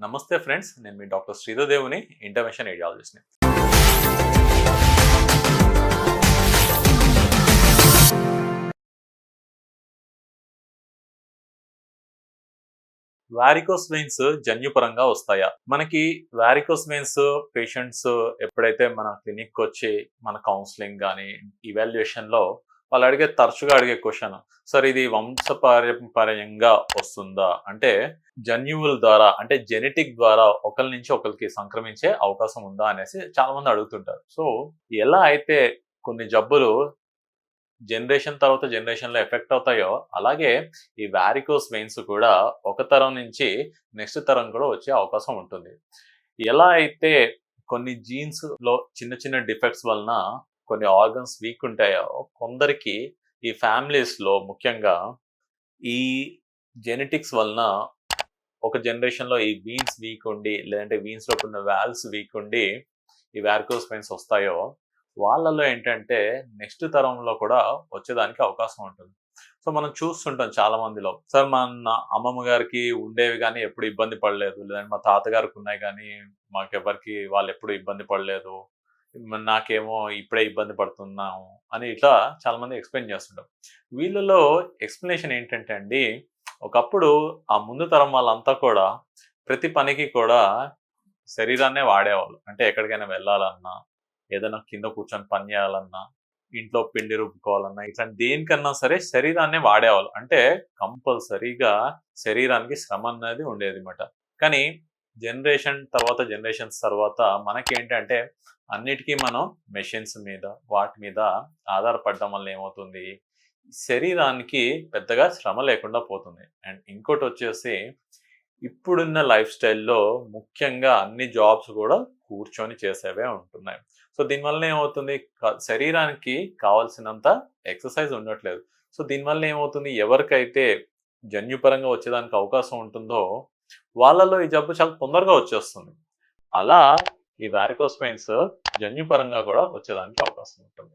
నమస్తే ఫ్రెండ్స్ నేను మీ డాక్టర్ శ్రీధర్దేవుని ఇంటర్వెన్షన్ ఏడియాలజిస్ట్ని. వారికోస్ వెయిన్స్ జన్యుపరంగా వస్తాయా? మనకి వారికోస్ వెయిన్స్ పేషెంట్స్ ఎప్పుడైతే మన క్లినిక్ వచ్చి మన కౌన్సిలింగ్ కానీ ఇవాల్యుయేషన్లో వాళ్ళు అడిగే తరచుగా అడిగే క్వశ్చన్ సార్ ఇది వంశపారంపర్యంగా వస్తుందా? అంటే జన్యువుల ద్వారా అంటే జెనెటిక్ ద్వారా ఒకరి నుంచి ఒకరికి సంక్రమించే అవకాశం ఉందా అనేసి చాలా మంది అడుగుతుంటారు. సో ఎలా అయితే కొన్ని జబ్బులు జనరేషన్ తర్వాత జనరేషన్లో ఎఫెక్ట్ అవుతాయో అలాగే ఈ వ్యారికోస్ వెయిన్స్ కూడా ఒక తరం నుంచి నెక్స్ట్ తరం కూడా వచ్చే అవకాశం ఉంటుంది. ఎలా అయితే కొన్ని జీన్స్లో చిన్న చిన్న డిఫెక్ట్స్ వలన కొన్ని ఆర్గన్స్ వీక్ ఉంటాయో కొందరికి ఈ ఫ్యామిలీస్లో ముఖ్యంగా ఈ జెనెటిక్స్ వలన ఒక జనరేషన్లో ఈ వీన్స్ వీక్ ఉండి లేదంటే వీన్స్లో ఉన్న కొన్ని వీక్ ఉండి ఈ వ్యార్కోస్ పెయిన్స్ వస్తాయో వాళ్ళలో ఏంటంటే నెక్స్ట్ తరంలో కూడా వచ్చేదానికి అవకాశం ఉంటుంది. సో మనం చూస్తుంటాం చాలా మందిలో సార్ మన అమ్మమ్మ గారికి ఉండేవి కానీ ఎప్పుడు ఇబ్బంది పడలేదు. లేదంటే మా తాతగారికి ఉన్నాయి కానీ మాకెవరికి వాళ్ళు ఎప్పుడు ఇబ్బంది పడలేదు. నాకేమో ఇప్పుడే ఇబ్బంది పడుతున్నాము అని ఇట్లా చాలా మంది ఎక్స్ప్లెయిన్ చేస్తుంటాం. వీళ్ళలో ఎక్స్ప్లెనేషన్ ఏంటంటే అండి ఒకప్పుడు ఆ ముందు తరం వాళ్ళంతా కూడా ప్రతి పనికి కూడా శరీరాన్నే వాడేవాళ్ళు. అంటే ఎక్కడికైనా వెళ్ళాలన్నా ఏదైనా కింద కూర్చొని పని చేయాలన్నా ఇంట్లో పిండి రుబ్బుకోవాలన్నా ఇట్లాంటి దేనికన్నా సరే శరీరాన్ని వాడేవాళ్ళు. అంటే కంపల్సరీగా శరీరానికి శ్రమ అనేది ఉండేది అనమాట కానీ జనరేషన్ తర్వాత జనరేషన్స్ తర్వాత మనకేంటంటే అన్నిటికీ మనం మెషిన్స్ మీద వాటి మీద ఆధారపడడం వల్ల ఏమవుతుంది? శరీరానికి పెద్దగా శ్రమ లేకుండా పోతుంది. అండ్ ఇంకోటి వచ్చేసి ఇప్పుడున్న లైఫ్ స్టైల్లో ముఖ్యంగా అన్ని జాబ్స్ కూడా కూర్చొని చేసేవే ఉంటున్నాయి. సో దీనివల్ల ఏమవుతుంది? శరీరానికి కావాల్సినంత ఎక్సర్సైజ్ ఉండట్లేదు. సో దీనివల్ల ఏమవుతుంది? ఎవరికైతే జన్యుపరంగా వచ్చేదానికి అవకాశం ఉంటుందో వాళ్ళలో ఈ జబ్బు చాలా తొందరగా వచ్చేస్తుంది. అలా ఈ వారికోస్ పెయిన్స్ జన్యుపరంగా కూడా వచ్చేదానికి అవకాశం ఉంటుంది.